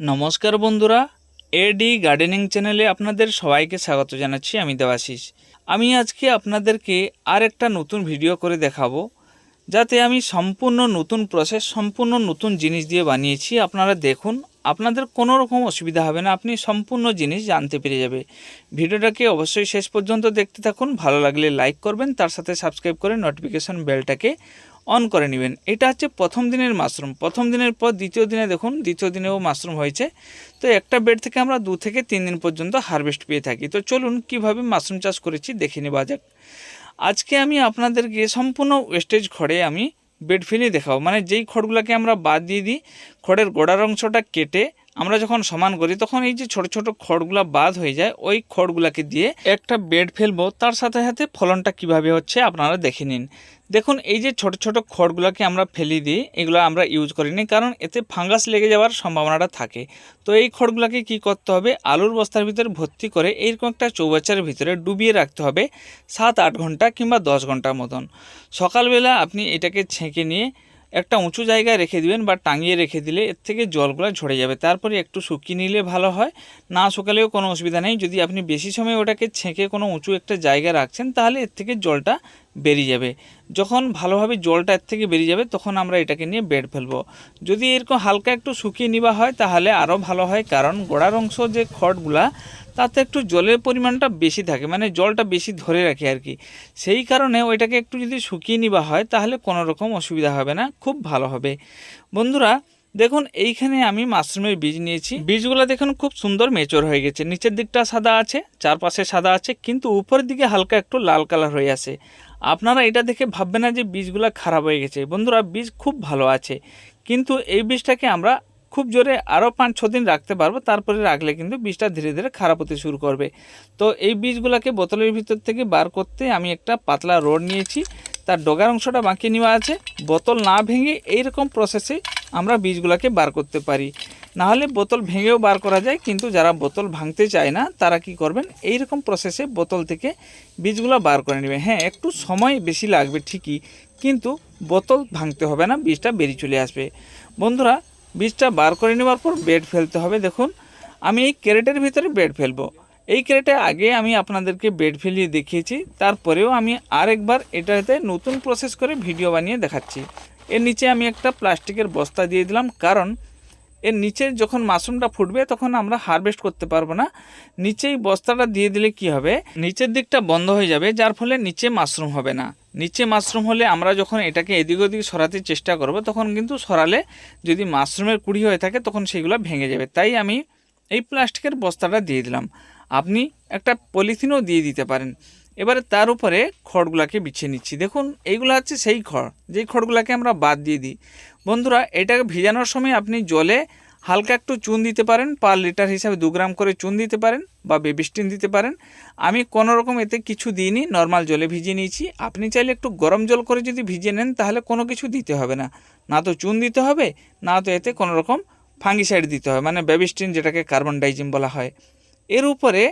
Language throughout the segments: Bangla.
নমস্কার বন্ধুরা এডি গার্ডেনিং চ্যানেলে আপনাদের সবাইকে স্বাগত জানাচ্ছি, আমি দেবাশিস। আমি আজকে আপনাদেরকে আর একটা নতুন ভিডিও করে দেখাবো, যাতে আমি সম্পূর্ণ নতুন প্রসেস সম্পূর্ণ নতুন জিনিস দিয়ে বানিয়েছি। আপনারা দেখুন, আপনাদের কোনো রকম অসুবিধা হবে না, আপনি সম্পূর্ণ জিনিস জানতে পেরে যাবে। ভিডিওটাকে অবশ্যই শেষ পর্যন্ত দেখতে থাকুন, ভালো লাগলে লাইক করবেন, তার সাথে সাবস্ক্রাইব করে নোটিফিকেশন বেলটাকে অন করে নেবেন। এটা হচ্ছে প্রথম দিনের মাশরুম। প্রথম দিনের পর দ্বিতীয় দিনে দেখুন, দ্বিতীয় দিনেও মাশরুম হয়েছে। তো একটা বেড থেকে আমরা দু থেকে তিন দিন পর্যন্ত হারভেস্ট পেয়ে থাকি। তো চলুন কীভাবে মাশরুম চাষ করেছি দেখে নেওয়া যাক। আজকে আমি আপনাদেরকে সম্পূর্ণ ওয়েস্টেজ খড়ে আমি বেড ফেলে দেখাবো। মানে যেই খড়গুলোকে আমরা বাদ দিয়ে দিই, খড়ের গোড়ার অংশটা কেটে আমরা যখন সমান করি, তখন এই যে ছোট ছোট খড়গুলা বাদ হয়ে যায়, ওই খড়গুলাকে দিয়ে একটা বেড ফেলব। তার সাথে সাথে ফলনটা কীভাবে হচ্ছে আপনারা দেখে নিন। দেখুন, এই যে ছোট ছোট খড়গুলোকে আমরা ফেলি দিই, এগুলো আমরা ইউজ করিনি কারণ এতে ফাঙ্গাস লেগে যাওয়ার সম্ভাবনাটা থাকে। তো এই খড়গুলোকে কি করতে হবে? আলুর বস্তার ভিতরে ভর্তি করে এইরকম একটা চৌবাচ্চার ভিতরে ডুবিয়ে রাখতে হবে সাত আট ঘণ্টা কিংবা দশ ঘণ্টার মতন। সকালবেলা আপনি এটাকে ছেঁকে নিয়ে একটা উঁচু জায়গায় রেখে দিবেন বা টাঙিয়ে রেখে দিলে এর থেকে জলগুলো ঝরে যাবে। তারপরে একটু শুকিয়ে নিলে ভালো হয়। না শুকালেও কোনো অসুবিধা নেই। যদি আপনি বেশি সময় ওটাকে ছেঁকে কোনো উঁচু একটা জায়গায় রাখছেন, তাহলে এর থেকে জলটা বেরিয়ে যাবে। যখন ভালোভাবে জলটা এর থেকে বেরিয়ে যাবে, তখন আমরা এটাকে নিয়ে বেড ফেলব। যদি এরকম হালকা একটু শুকিয়ে নেওয়া হয়, তাহলে আরও ভালো হয়। কারণ গোড়ার অংশ যে খড়গুলা তাতে একটু জলের পরিমাণটা বেশি থাকে মানে জলটা বেশি ধরে রাখে আর কি। সেই কারণে ওইটাকে একটু যদি শুকিয়ে নেওয়া হয়, তাহলে কোনো রকম অসুবিধা হবে না, খুব ভালো হবে। বন্ধুরা, দেখুন, এইখানে আমি মাশরুমের বীজ নিয়েছি। বীজগুলো দেখুন, খুব সুন্দর মেচর হয়ে গেছে। নিচের দিকটা সাদা আছে, চারপাশে সাদা আছে, কিন্তু উপরের দিকে হালকা একটু লাল কালার হয়ে আসে আপনারা এটা দেখে ভাববেন না যে বীজগুলো খারাপ হয়ে গেছে। বন্ধুরা, বীজ খুব ভালো আছে। কিন্তু এই বীজটাকে আমরা খুব জোরে আরও পাঁচ, ছ দিন রাখতে পারব, তারপরে রাখলে কিন্তু বীজটা ধীরে ধীরে খারাপ হতে শুরু করবে। তো এই বীজগুলোকে বোতলের ভিতর থেকে বার করতে আমি একটা পাতলা রড নিয়েছি, তার ডগার অংশটা বাঁকিয়ে নেওয়া আছে। বোতল না ভেঙে এইরকম প্রসেসে আমরা বীজগুলোকে বার করতে পারি। নাহলে বোতল ভেঙেও বার করা যায়, কিন্তু যারা বোতল ভাঙতে চায় না, তারা কি করবেন? এই রকম প্রসেসে বোতল থেকে বীজগুলো বার করে নেবে হ্যাঁ একটু সময় বেশি লাগবে ঠিকই, কিন্তু বোতল ভাঙতে হবে না বীজটা বেরিয়ে চলে আসবে। বন্ধুরা বীজটা বার করে নেওয়ার পর বেড ফেলতে হবে, দেখুন। আমি এই ক্যারেটের ভিতরে বেড ফেলব। এই ক্যারেটে আগে আমি আপনাদেরকে বেড ফেলিয়ে দেখিয়েছি, তারপরেও আমি আরেকবার এটাতে নতুন প্রসেস করে ভিডিও বানিয়ে দেখাচ্ছি। এর নিচে আমি একটা প্লাস্টিকের বস্তা দিয়ে দিলাম, কারণ এর নিচে যখন মাশরুমটা ফুটবে, তখন আমরা হারভেস্ট করতে পারব না। নিচেই বস্তাটা দিয়ে দিলে কি হবে? নিচের দিকটা বন্ধ হয়ে যাবে, যার ফলে নিচে মাশরুম হবে না। নিচে মাশরুম হলে আমরা যখন এটাকে এদিক ওদিক সরাতে চেষ্টা করব, তখন কিন্তু সরালে যদি মাশরুমের কুড়ি হয়ে থাকে, তখন সেগুলো ভেঙে যাবে। তাই আমি এই প্লাস্টিকের বস্তাটা দিয়ে দিলাম। আপনি একটা পলিথিনও দিয়ে দিতে পারেন। এবারে তার উপরে খড়গুলাকে বিছিয়ে নিচ্ছি। দেখুন, এইগুলো হচ্ছে সেই খড়। যেই খড়গুলাকে আমরা বাদ দিয়ে দিই বন্ধুরা এটাকে ভিজানোর সময় আপনি জলে হালকা একটু চুন দিতে পারেন, পার লিটার হিসাবে দু গ্রাম করে চুন দিতে পারেন বা বেবিস্টিন দিতে পারেন। আমি কোনো রকম এতে কিছু দিইনি নর্মাল জলে ভিজিয়ে নিয়েছি। আপনি চাইলে একটু গরম জল করে যদি ভিজিয়ে নেন, তাহলে কোনো কিছু দিতে হবে না। না তো চুন দিতে হবে, না তো এতে কোনো রকম ফাঙ্গিসাইড দিতে হবে মানে বেবিস্টিন যেটাকে কার্বন ডাইজিম বলা হয়। এর উপরে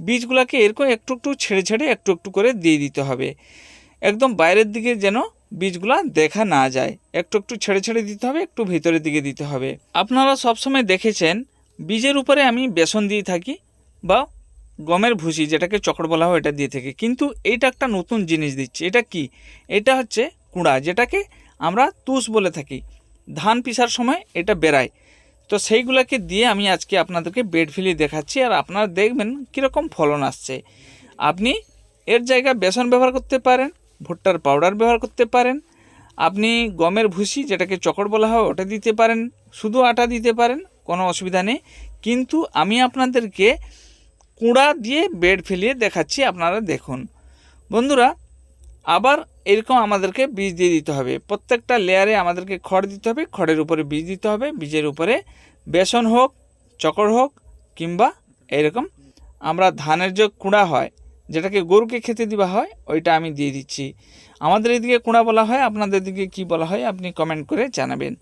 বীজগুলোকে এরকম একটু একটু ছেড়ে ছেড়ে একটু একটু করে দিয়ে দিতে হবে। একদম বাইরের দিকে যেন বীজগুলা দেখা না যায়। একটু একটু ছেড়ে ছেড়ে দিতে হবে, একটু ভিতরের দিকে দিতে হবে। আপনারা সবসময় দেখেছেন, বীজের উপরে আমি বেসন দিয়ে থাকি বা গমের ভুসি, যেটাকে চকড় বলা হয়, এটা দিয়ে থাকি। কিন্তু এইটা একটা নতুন জিনিস দিচ্ছি। এটা কি? এটা হচ্ছে কুড়া, যেটাকে আমরা তুষ বলে থাকি। ধান পিসার সময় এটা বেরায়। তো সেইগুলোকে দিয়ে আমি আজকে আপনাদেরকে বেড ফিলি দেখাচ্ছি, আর আপনারা দেখবেন কীরকম ফলন আসছে। আপনি এর জায়গায় বেসন ব্যবহার করতে পারেন ভুট্টার পাউডার ব্যবহার করতে পারেন। আপনি গমের ভুসি, যেটাকে চকড় বলা হয়, ওটা দিতে পারেন। শুধু আটা দিতে পারেন, কোনো অসুবিধা নেই। কিন্তু আমি আপনাদেরকে কুঁড়া দিয়ে বেড ফেলিয়ে দেখাচ্ছি, আপনারা দেখুন। বন্ধুরা, আবার এরকম আমাদেরকে বীজ দিয়ে দিতে হবে। প্রত্যেকটা লেয়ারে আমাদেরকে খড় দিতে হবে। খড়ের উপরে বীজ দিতে হবে। বীজের উপরে বেসন হোক চকড় হোক, কিংবা এরকম আমরা ধানের যে কুঁড়া হয় যেটাকে গরুকে খেতে দেওয়া হয়, ওইটা আমি দিয়ে দিচ্ছি। আমাদের এদিকে কুড়া বলা হয়, আপনাদের দিকে কি বলা হয় আপনি কমেন্ট করে জানাবেন।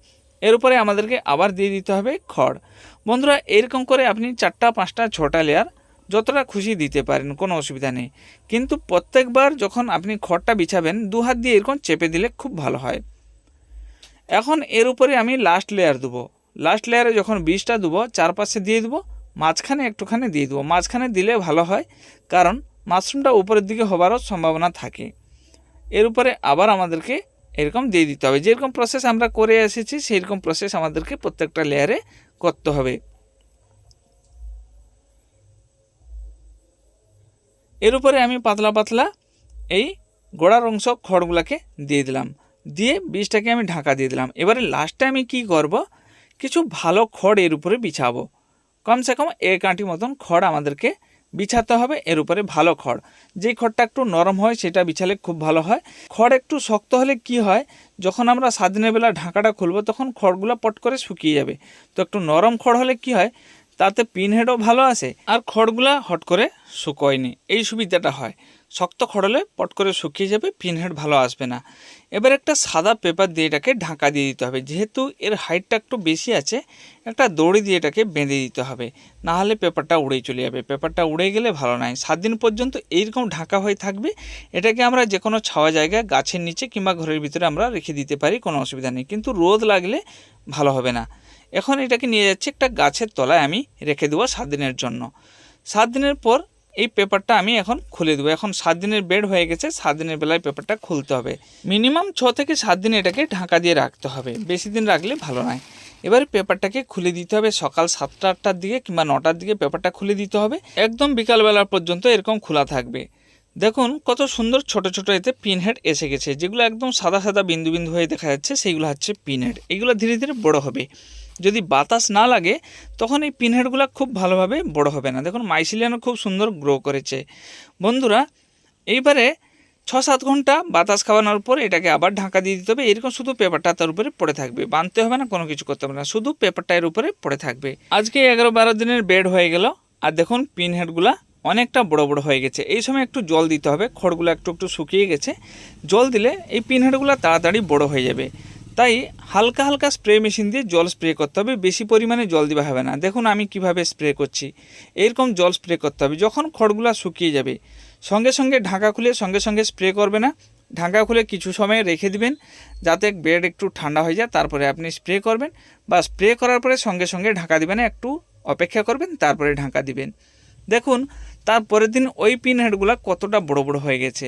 এর উপরে আমাদেরকে আবার দিয়ে দিতে হবে খড়। বন্ধুরা, এরকম করে আপনি চারটা, পাঁচটা, ছটা লেয়ার যতটা খুশি দিতে পারেন, কোনো অসুবিধা নেই। কিন্তু প্রত্যেকবার যখন আপনি খড়টা বিছাবেন, দু হাত দিয়ে এরকম চেপে দিলে খুব ভালো হয়। এখন এর উপরে আমি লাস্ট লেয়ার দেবো। লাস্ট লেয়ারে যখন বীজটা দেবো, চারপাশে দিয়ে দেবো, মাঝখানে একটুখানি দিয়ে দেবো। মাঝখানে দিলে ভালো হয়, কারণ মাশরুমটা উপরের দিকে হবারও সম্ভাবনা থাকে। এর উপরে আবার আমাদেরকে এরকম দিয়ে দিতে হবে। যেরকম প্রসেস আমরা করে এসেছি সেই রকম প্রসেস আমাদেরকে প্রত্যেকটা লেয়ারে করতে হবে। এর উপরে আমি পাতলা পাতলা এই গোড়ার অংশ খড়গুলাকে দিয়ে দিলাম। দিয়ে বীজটাকে আমি ঢাকা দিয়ে দিলাম। এবারে লাস্টে আমি কি করব? কিছু ভালো খড় এর উপরে বিছাবো। কমসে কম এক আঁটি মতন খড় আমাদেরকে বিছাতে হবে, এর উপরে ভালো খড়। যেই খড়টা একটু নরম হয়, সেটা বিছালে খুব ভালো হয়। খড় একটু শক্ত হলে কি হয়, যখন আমরা সাদিনের বেলা ঢাকাটা খুলবো, তখন খড়গুলো পট করে শুকিয়ে যাবে। তো একটু নরম খড় হলে কি হয়, তাতে পিনহেডও ভালো আসে আর খড়গুলা হট করে শুকোয়নি। এই সুবিধাটা হয়। শক্ত খড়লে পট করে শুকিয়ে যাবে পিন হেড ভালো আসবে না। এবার একটা সাদা পেপার দিয়ে এটাকে ঢাকা দিয়ে দিতে হবে। যেহেতু এর হাইটটা একটু বেশি আছে, একটা দড়ি দিয়ে এটাকে বেঁধে দিতে হবে। না হলে পেপারটা উড়েই চলে যাবে। পেপারটা উড়ে গেলে ভালো নয় সাত দিন পর্যন্ত এইরকম ঢাকা হয়ে থাকবে, এটাকে আমরা যে কোনো ছাওয়া জায়গায় গাছের নিচে কিংবা ঘরের ভিতরে আমরা রেখে দিতে পারি, কোনো অসুবিধা নেই। কিন্তু রোদ লাগলে ভালো হবে না। এখন এটাকে নিয়ে যাচ্ছি একটা গাছের তলায় আমি রেখে দেবো সাত দিনের জন্য। সাত দিনের পর এই পেপারটা আমি এখন খুলে দেবো। এখন সাত দিনের বেড হয়ে গেছে, সাত দিনের বেলায় পেপারটা খুলতে হবে। মিনিমাম ছ থেকে সাত দিন এটাকে ঢাকা দিয়ে রাখতে হবে। বেশি দিন রাখলে ভালো নয়। এবারে পেপারটাকে খুলে দিতে হবে সকাল সাতটা আটটার দিকে কিংবা নটার দিকে পেপারটা খুলে দিতে হবে। একদম বিকালবেলা পর্যন্ত এরকম খোলা থাকবে। দেখুন, কত সুন্দর ছোট ছোট এতে পিন হেড এসে গেছে। যেগুলো একদম সাদা সাদা বিন্দু বিন্দু হয়ে দেখা যাচ্ছে, সেইগুলো হচ্ছে পিন হেড এগুলো ধীরে ধীরে বড় হবে। যদি বাতাস না লাগে, তখন এই পিন হেডগুলো খুব ভালোভাবে বড় হবে না। দেখুন মাইসিলিয়ানও খুব সুন্দর গ্রো করেছে। বন্ধুরা, এইবারে ছ সাত ঘণ্টা বাতাস খাওয়ানোর পর এটাকে আবার ঢাকা দিয়ে দিতে হবে। এরকম শুধু পেপারটা তার উপরে পড়ে থাকবে। বাঁধতে হবে না, কোনো কিছু করতে হবে না। শুধু পেপারটা এর উপরে পড়ে থাকবে। আজকে এগারো বারো দিনের বেড হয়ে গেল। আর দেখুন পিন হেডগুলা অনেকটা বড় বড় হয়ে গেছে। এই সময় একটু জল দিতে হবে। খড়গুলো একটু একটু শুকিয়ে গেছে। জল দিলে এই পিন হেডগুলো তাড়াতাড়ি বড় হয়ে যাবে। তাই হালকা হালকা স্প্রে মেশিন দিয়ে জল স্প্রে করতে হবে, বেশি পরিমাণে জল দেওয়া হবে না। দেখুন আমি কীভাবে স্প্রে করছি। এরকম জল স্প্রে করতে হবে, যখন খড়গুলো শুকিয়ে যাবে, সঙ্গে সঙ্গে ঢাকা খুলে সঙ্গে সঙ্গে স্প্রে করবে না। ঢাকা খুলে কিছু সময় রেখে দিবেন, যাতে বেড একটু ঠান্ডা হয়ে যায়, তারপরে আপনি স্প্রে করবেন বা স্প্রে করার পরে সঙ্গে সঙ্গে ঢাকা দিবেন, একটু অপেক্ষা করবেন, তারপরে ঢাকা দিবেন। দেখুন তারপরের দিন ওই পিন হেডগুলো কতটা বড় বড় হয়ে গেছে।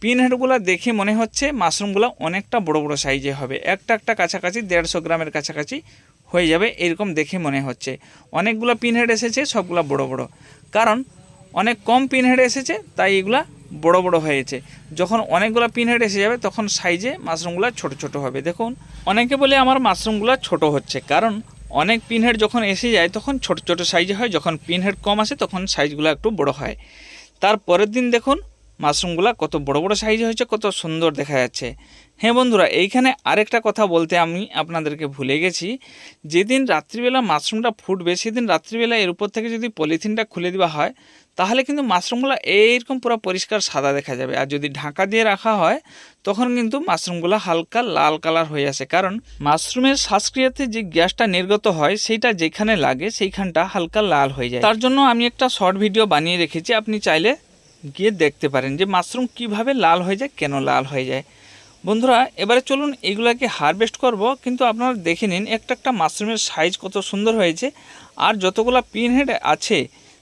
পিন হেডগুলো দেখে মনে হচ্ছে মাশরুমগুলো অনেকটা বড় বড় সাইজে হবে। একটা একটা কাছাকাছি দেড়শো গ্রামের কাছাকাছি হয়ে যাবে এরকম দেখে মনে হচ্ছে। অনেকগুলো পিন হেড এসেছে, সবগুলো বড় বড়। কারণ অনেক কম পিন হেড এসেছে, তাই এগুলা বড় বড় হয়েছে। যখন অনেকগুলো পিন হেড এসে যাবে, তখন সাইজে মাশরুমগুলো ছোট ছোট হবে। দেখুন, অনেকে বলে আমার মাশরুমগুলো ছোট হচ্ছে। কারণ অনেক পিনহেড যখন এসে যায়, তখন ছোট ছোট সাইজে হয়। যখন পিনহেড কম আসে, তখন সাইজগুলো একটু বড় হয়। তারপরের দিন দেখুন মাশরুমগুলো কত বড় বড় সাইজে হয়েছে, কত সুন্দর দেখা যাচ্ছে। হ্যাঁ বন্ধুরা, এইখানে আরেকটা কথা বলতে আমি আপনাদেরকে ভুলে গেছি। যেদিন রাত্রিবেলা মাশরুমটা ফুটবে, সেদিন রাত্রিবেলা এর উপর থেকে যদি পলিথিনটা খুলে দেওয়া হয়, তাহলে কিন্তু মাশরুমগুলো এইরকম পুরো পরিষ্কার সাদা দেখা যাবে। আর যদি ঢাকা দিয়ে রাখা হয়, তখন কিন্তু মাশরুমগুলো হালকা লাল কালার হয়ে আসে। কারণ মাশরুমের শ্বাসক্রিয়াতে যে গ্যাসটা নির্গত হয়, সেইটা যেখানে লাগে, সেইখানটা হালকা লাল হয়ে যায়। তার জন্য আমি একটা শর্ট ভিডিও বানিয়ে রেখেছি। আপনি চাইলে গিয়ে দেখতে পারেন যে মাশরুম কীভাবে লাল হয়ে যায়, কেন লাল হয়ে যায়। বন্ধুরা, এবারে চলুন এগুলাকে হারভেস্ট করব, কিন্তু আপনারা দেখে নিন একটা একটা মাশরুমের সাইজ কত সুন্দর হয়েছে, আর যতগুলো পিন হেড আছে,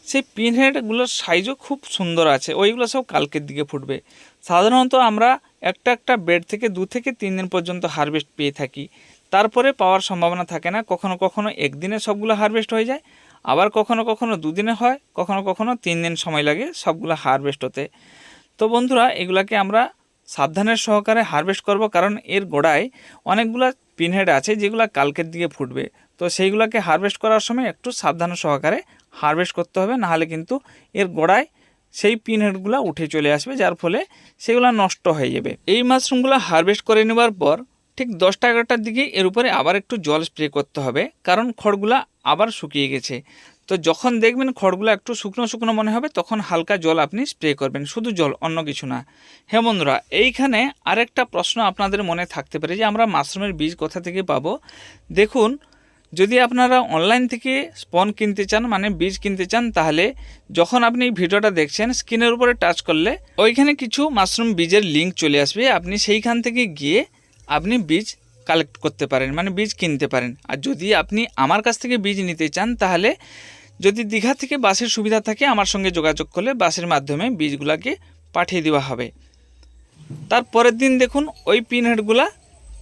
সেই পিন হেডগুলোর সাইজও খুব সুন্দর আছে, ওইগুলো সব কালকের দিকে ফুটবে। সাধারণত আমরা একটা একটা বেড থেকে দু থেকে তিন দিন পর্যন্ত হারভেস্ট পেয়ে থাকি, তারপরে পাওয়ার সম্ভাবনা থাকে না, কখনো কখনো একদিনে সবগুলো হারভেস্ট হয়ে যায় আবার কখনো কখনো দুদিনে হয়, কখনো কখনো তিন দিন সময় লাগে সবগুলো হারভেস্ট হতে। তো বন্ধুরা, এগুলাকে আমরা সাবধানের সহকারে হারভেস্ট করব কারণ এর গোড়ায় অনেকগুলো পিনহেড আছে যেগুলো কালকের দিকে ফুটবে। তো সেইগুলোকে হারভেস্ট করার সময় একটু সাবধান সহকারে হারভেস্ট করতে হবে, নাহলে কিন্তু এর গোড়ায় সেই পিনহেডগুলো উঠে চলে আসবে, যার ফলে সেগুলো নষ্ট হয়ে যাবে। এই মাশরুমগুলো হারভেস্ট করে নেবার পর ঠিক দশটা এগারোটার দিকে এর উপরে আবার একটু জল স্প্রে করতে হবে, কারণ খড়গুলা আবার শুকিয়ে গেছে। তো যখন দেখবেন খড়গুলো একটু শুকনো শুকনো মনে হবে, তখন হালকা জল আপনি স্প্রে করবেন, শুধু জল, অন্য কিছু না। হ্যাঁ বন্ধুরা, এইখানে আরেকটা প্রশ্ন আপনাদের মনে থাকতে পারে যে আমরা মাশরুমের বীজ কোথা থেকে পাবো? দেখুন, যদি আপনারা অনলাইন থেকে স্পন কিনতে চান মানে বীজ কিনতে চান, তাহলে যখন আপনি ভিডিওটা দেখছেন, স্ক্রিনের উপরে টাচ করলে ওইখানে কিছু মাশরুম বীজের লিঙ্ক চলে আসবে। আপনি সেইখান থেকে গিয়ে আপনি বীজ কালেক্ট করতে পারেন মানে বীজ কিনতে পারেন। আর যদি আপনি আমার কাছ থেকে বীজ নিতে চান, তাহলে যদি দীঘা থেকে বাসের সুবিধা থাকে, আমার সঙ্গে যোগাযোগ করলে বাসের মাধ্যমে বীজগুলাকে পাঠিয়ে দেওয়া হবে। তার পরের দিন দেখুন, ওই পিন হেডগুলা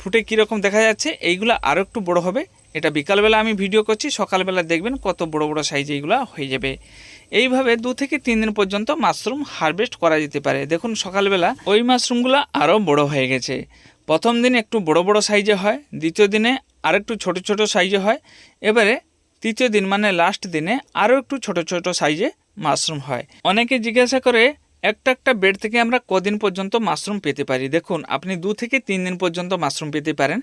ফুটে কীরকম দেখা যাচ্ছে, এইগুলা আরও একটু বড় হবে। এটা বিকালবেলা আমি ভিডিও করছি, সকালবেলা দেখবেন কত বড় বড় সাইজ এইগুলো হয়ে যাবে। এইভাবে দু থেকে তিন দিন পর্যন্ত মাশরুম হারভেস্ট করা যেতে পারে। দেখুন, সকালবেলা ওই মাশরুমগুলো আরও বড় হয়ে গেছে। প্রথম দিন একটু বড় বড় সাইজে হয়, দ্বিতীয় দিনে আরেকটু ছোট ছোট সাইজে হয়, এবারে তৃতীয় দিন মানে লাস্ট দিনে আরও একটু ছোট ছোট সাইজে মাশরুম হয়। অনেকে জিজ্ঞাসা করে, একটা একটা বেড থেকে আমরা কদিন পর্যন্ত মাশরুম পেতে পারি? দেখুন, আপনি দু থেকে তিন দিন পর্যন্ত মাশরুম পেতে পারেন।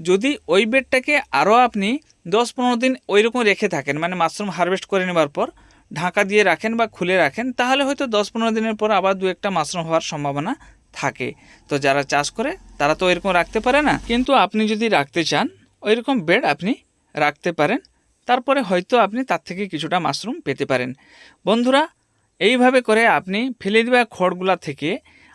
যদি ওই বেডটাকে আরও আপনি দশ পনেরো দিন ওইরকম রেখে থাকেন মানে মাশরুম হারভেস্ট করে নেবার পর, ঢাকা দিয়ে রাখেন বা খুলে রাখেন, তাহলে হয়তো দশ পনেরো দিনের পর আবার দু একটা মাশরুম হওয়ার সম্ভাবনা থাকে। তো যারা চাষ করে, তারা তো এরকম রাখতে পারে না। কিন্তু আপনি যদি রাখতে চান, ওইরকম বেড আপনি রাখতে পারেন। তারপরে হয়তো আপনি তার থেকে কিছুটা মাশরুম পেতে পারেন। বন্ধুরা, এইভাবে করে আপনি ফেলে দেওয়া খড়গুলা থেকে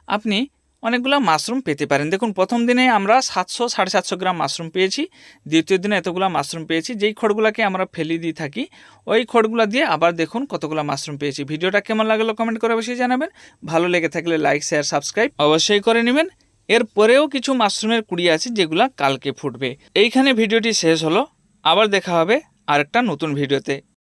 আপনি অনেকগুলো মাশরুম পেতে পারেন। দেখুন, প্রথম দিনে আমরা সাতশো, সাড়ে সাতশো গ্রাম মাশরুম পেয়েছি। দ্বিতীয় দিনে এতগুলো মাশরুম পেয়েছি। যেই খড়গুলোকে আমরা ফেলে দিয়ে থাকি, ওই খড়গুলো দিয়ে আবার দেখুন কতগুলো মাশরুম পেয়েছি। ভিডিওটা কেমন লাগল কমেন্ট করে অবশ্যই জানাবেন। ভালো লেগে থাকলে লাইক, শেয়ার, সাবস্ক্রাইব অবশ্যই করে নেবেন। এরপরেও কিছু মাশরুমের কুড়ি আছে যেগুলো কালকে ফুটবে। এইখানে ভিডিওটি শেষ হলো। আবার দেখা হবে আরেকটা নতুন ভিডিওতে।